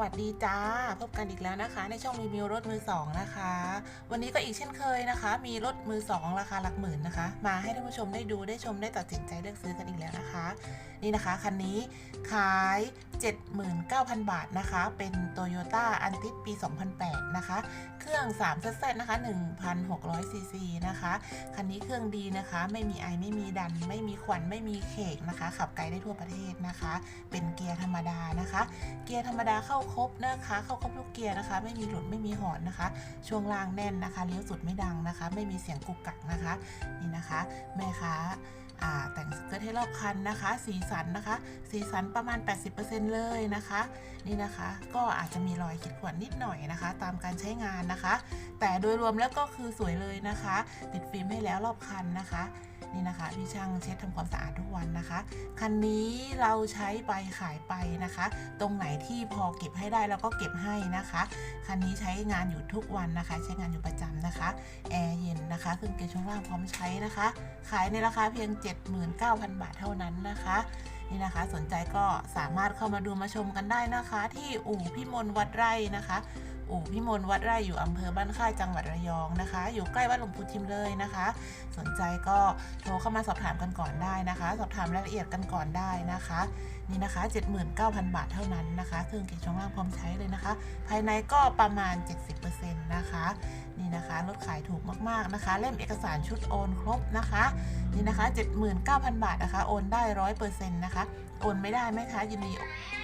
วัสดีจ้า พบกันอีกแล้วนะคะ ในช่องรีวิวรถมือสองนะคะ วันนี้ก็อีกเช่นเคยนะคะ มีรถมือสองราคาหลักหมื่นนะคะ มาให้ท่านผู้ชมได้ดูได้ชมได้ตัดสินใจเลือกซื้อกันอีกแล้วนะคะ นี่นะคะคันนี้ขาย79,000 บาทนะคะ เป็น Toyota a n t i s ปี 2008 นะคะ เครื่อง3 z z นะคะ1,600 ซีซีนะคะ คันนี้เครื่องดีนะคะ ไม่มีไอ ไม่มีดัน ไม่มีควัน ไม่มีเขกนะคะ ขับไกลได้ทั่วประเทศนะคะ เป็นเกียร์ธรรมดานะคะ เกียร์ธรรมดาเข้าครบนะคะ เข้าครบทุกเกียร์นะคะ ไม่มีหลุด ไม่มีหอนนะคะ ช่วงล่างแน่นนะคะ เลี้ยวสุดไม่ดังนะคะ ไม่มีเสียงกุกกักนะคะ นี่นะคะ แม่ค้าอ่า แต่งสเกิร์ตให้รอบคันนะคะ สีสันนะคะ สีสันประมาณ 80%เลยนะคะ นี่นะคะ ก็อาจจะมีรอยขีดข่วนนิดหน่อยนะคะ ตามการใช้งานนะคะ แต่โดยรวมแล้วก็คือสวยเลยนะคะ ติดฟิล์มให้แล้วรอบคันนะคะ นี่นะคะพี่ช่างเช็ดทำความสะอาดทุกวันนะคะ คันนี้เราใช้ไปขายไปนะคะ ตรงไหนที่พอเก็บให้ได้เราก็เก็บให้นะคะ คันนี้ใช้งานอยู่ทุกวันนะคะ ใช้งานอยู่ประจำนะคะแอร์เย็นนะคะเครื่องเกียร์ช่วงล่างพร้อมใช้นะคะ ขายในราคาเพียง 79,000 บาทเท่านั้นนะคะนี่นะคะสนใจก็สามารถเข้ามาดูมาชมกันได้นะคะ ที่อู่พิมลวัดไร่นะคะ อู่พิมลวัดไร่อยู่อำเภอบ้านค่ายจังหวัดระยองนะคะ อยู่ใกล้วัดหลวงปู่ทิมเลยนะคะ สนใจก็โทรเข้ามาสอบถามกันก่อนได้นะคะ สอบถามรายละเอียดกันก่อนได้นะคะ นี่นะคะ 79,000 บาทเท่านั้นนะคะ เครื่องเกียช่องล่างพร้อมใช้เลยนะคะ ภายในก็ประมาณ 70%นะคะ นี่นะคะรถขายถูกมากๆนะคะ เล่มเอกสารชุดโอนครบนะคะนี่นะคะ 79,000 บาทนะคะ โอนได้100%นะคะ โอนไม่ได้ไหมคะยินดี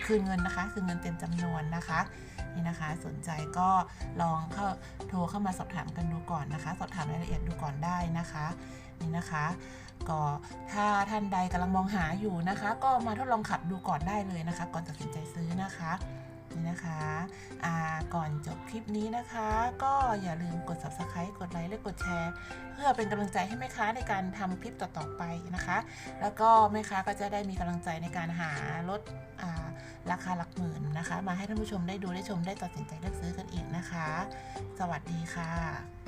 คืนเงินนะคะ คืนเงินเต็มจำนวนนะคะนี่นะคะสนใจก็ลองเข้าโทรเข้ามาสอบถามกันดูก่อนนะคะ สอบถามรายละเอียดดูก่อนได้นะคะนี่นะคะก็ถ้าท่านใดกำลังมองหาอยู่นะคะ ก็มาทดลองขับดูก่อนได้เลยนะคะ ก่อนตัดสินใจซื้อนะคะ นี่นะคะก่อนจบคลิปนี้นะคะ ก็อย่าลืมกด subscribe กดไลค์และกดแชร์ เพื่อเป็นกำลังใจให้แม่ค้าในการทำคลิปต่อๆไปนะคะ แล้วก็แม่ค้าก็จะได้มีกำลังใจในการหารถอ่าราคาหลักหมื่นนะคะ มาให้ท่านผู้ชมได้ดูได้ชมได้ตัดสินใจเลือกซื้อกันอีกนะคะ สวัสดีค่ะ